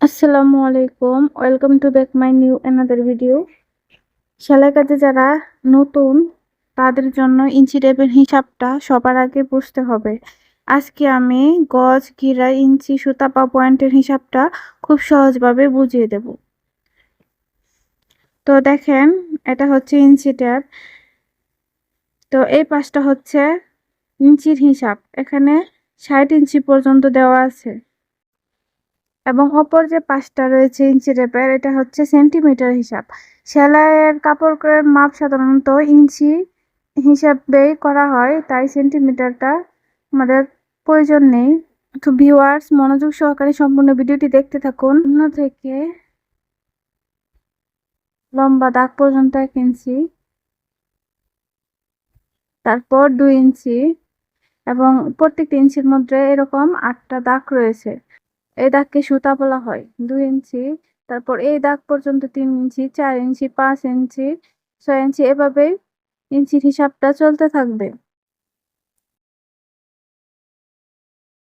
আসসালামু আলাইকুম। Welcome to back my new another video সেলাই কাজে যারা নতুন, তাদের জন্য ইঞ্চি টেপের হিসাবটা সবার আগে বুঝতে হবে। আজকে আমি গজ, গিরা, ইঞ্চি, সুতা বা পয়েন্টের হিসাবটা খুব সহজভাবে বুঝিয়ে দেব। তো দেখেন, এটা হচ্ছে ইঞ্চি ট্যাপ। তো এই পাশটা হচ্ছে ইঞ্চির হিসাব। এখানে ষাট ইঞ্চি পর্যন্ত দেওয়া আছে। এবং অপর যে পাশটা রয়েছে ইঞ্চি টেপের এটা হচ্ছে সেন্টিমিটার হিসাব। সেলাইয়ের কাপড়ের মাপ সাধারণত ইঞ্চি হিসাবেই করা হয়, তাই সেন্টিমিটারটা আমাদের প্রয়োজন নেই। তো ভিউয়ার্স মনোযোগ সহকারে সম্পূর্ণ ভিডিওটি দেখতে থাকুন। অন্য থেকে লম্বা দাগ পর্যন্ত এক ইঞ্চি, তারপর দুই ইঞ্চি, এবং প্রত্যেকটি ইঞ্চির মধ্যে এরকম আটটা দাগ রয়েছে। এই দাগকে সুতা বলা হয়। দুই ইঞ্চি, তারপর এই দাগ পর্যন্ত তিন ইঞ্চি, চার ইঞ্চি, পাঁচ ইঞ্চি, ছয় ইঞ্চি, এভাবে ইঞ্চির হিসাবটা চলতে থাকবে।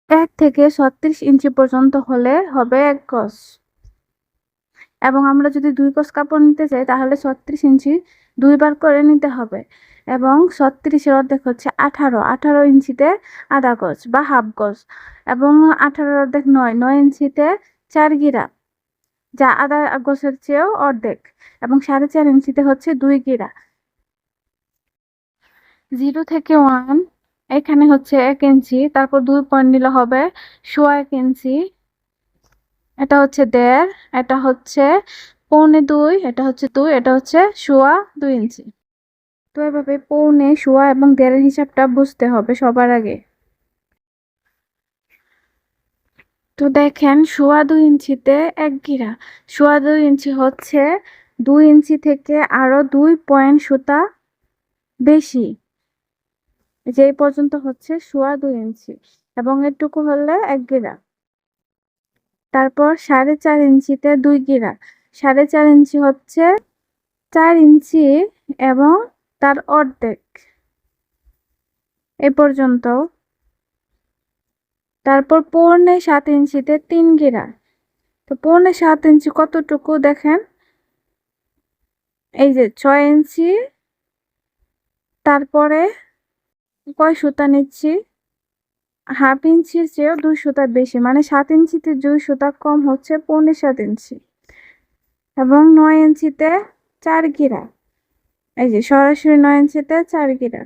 এক থেকে ছত্রিশ ইঞ্চি পর্যন্ত হলে হবে এক গজ। এবং আমরা যদি দুই গজ কাপড় নিতে চাই, তাহলে ছত্রিশ ইঞ্চি দুইবার করে নিতে হবে। এবং ছত্রিশের অর্ধেক হচ্ছে আঠারো। আঠারো ইঞ্চিতে আধা গজ বা হাফ গজ এবং আঠারোর অর্ধেক নয় নয় ইঞ্চিতে চার গিরা, যা আধা গজের চেয়েও অর্ধেক এবং সাড়ে চার ইঞ্চিতে হচ্ছে দুই গিরা। জিরো থেকে ওয়ান, এখানে হচ্ছে এক ইঞ্চি, তারপর দুই পয়েন্ট নিলে হবে সোয়া এক ইঞ্চি। এটা হচ্ছে দেড়, এটা হচ্ছে পৌনে দুই, এটা হচ্ছে দুই, এটা হচ্ছে সোয়া দুই ইঞ্চি। তো এভাবে পৌনে, শোয়া এবং দেড়ের হিসাবটা বুঝতে হবে সবার আগে। তো দেখেন সোয়া দুই ইঞ্চিতে এক গিরা। সোয়া দুই ইঞ্চি হচ্ছে দুই ইঞ্চি থেকে আরও দুই পয়েন্ট সুতা বেশি। যেই পর্যন্ত হচ্ছে সোয়া দুই ইঞ্চি এবং এটুকু হলে এক গিরা। তারপর সাড়ে চার ইঞ্চিতে দুই গিরা। সাড়ে চার ইঞ্চি হচ্ছে চার ইঞ্চি এবং তার অর্ধেক। এ পর্যন্ত তারপর পৌনে সাত ইঞ্চিতে তিন গিরা। তো পৌনে সাত ইঞ্চি কতটুকু দেখেন? এই যে ছয় ইঞ্চি, তারপরে কয় সুতা নিচ্ছি? হাফ ইঞ্চির চেয়েও দুই সুতা বেশি মানে সাত ইঞ্চিতে দুই সুতা কম হচ্ছে পৌনে সাত ইঞ্চি। এবং নয় ইঞ্চিতে চার গিরা। এই যে সরাসরি নয় ইঞ্চিতে চার গিরা।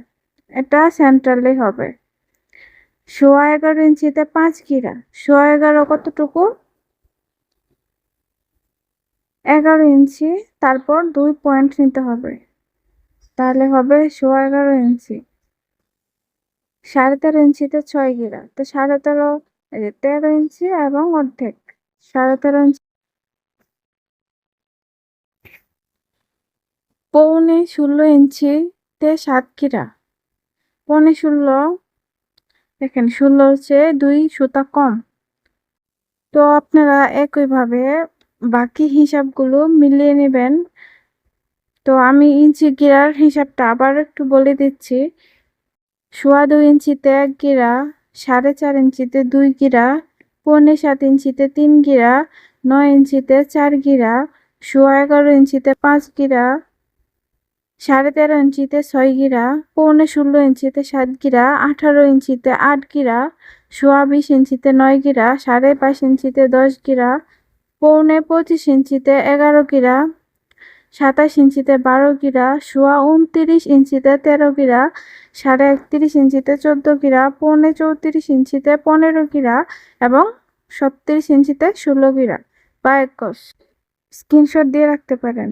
এটা সেন্ট্রালে হবে। সোয়া এগারো ইঞ্চিতে পাঁচ গিরা। সোয়া এগারো কতটুকু? এগারো ইঞ্চি। তারপর দুই পয়েন্ট নিতে হবে। তাহলে হবে সোয়া এগারো ইঞ্চি। সাড়ে তেরো ইঞ্চিতে ছয় গিরা। তো সাড়ে তেরো তেরো ইঞ্চি এবং অর্ধেক। সাড়ে তেরো ইঞ্চি পৌনে ষোলো ইঞ্চিতে সাত গিরা পৌনে ষোলো, দেখেন ষোলো হচ্ছে দুই সুতা কম। তো আপনারা একইভাবে বাকি হিসাবগুলো মিলিয়ে নেবেন। তো আমি ইঞ্চি গিরার হিসাবটা আবার একটু বলে দিচ্ছি। সোয়া দুই ইঞ্চিতে এক গিরা, সাড়ে চার ইঞ্চিতে দুই গিরা, পৌনে সাত ইঞ্চিতে তিন গিরা, নয় ইঞ্চিতে চার গিরা, সোয়া এগারো ইঞ্চিতে পাঁচ গিরা সাড়ে তেরো ইঞ্চিতে ছয় গিরা, পৌনে ষোলো ইঞ্চিতে সাত গিরা, আঠারো ইঞ্চিতে আট গিরা, সোয়া বিশ ইঞ্চিতে নয় গিরা, সাড়ে পাঁচ ইঞ্চিতে দশ গিরা, পৌনে পঁচিশ ইঞ্চিতে এগারো গিরা, সাতাশ ইঞ্চিতে বারো গিরা, সোয়া উনত্রিশ ইঞ্চিতে তেরো গিরা, সাড়ে একত্রিশ ইঞ্চিতে চোদ্দ গিরা, পৌনে চৌত্রিশ ইঞ্চিতে পনেরো গিরা এবং সত্তিরিশ ইঞ্চিতে ষোলো গিরা। বা একশ স্ক্রিনশট দিয়ে রাখতে পারেন।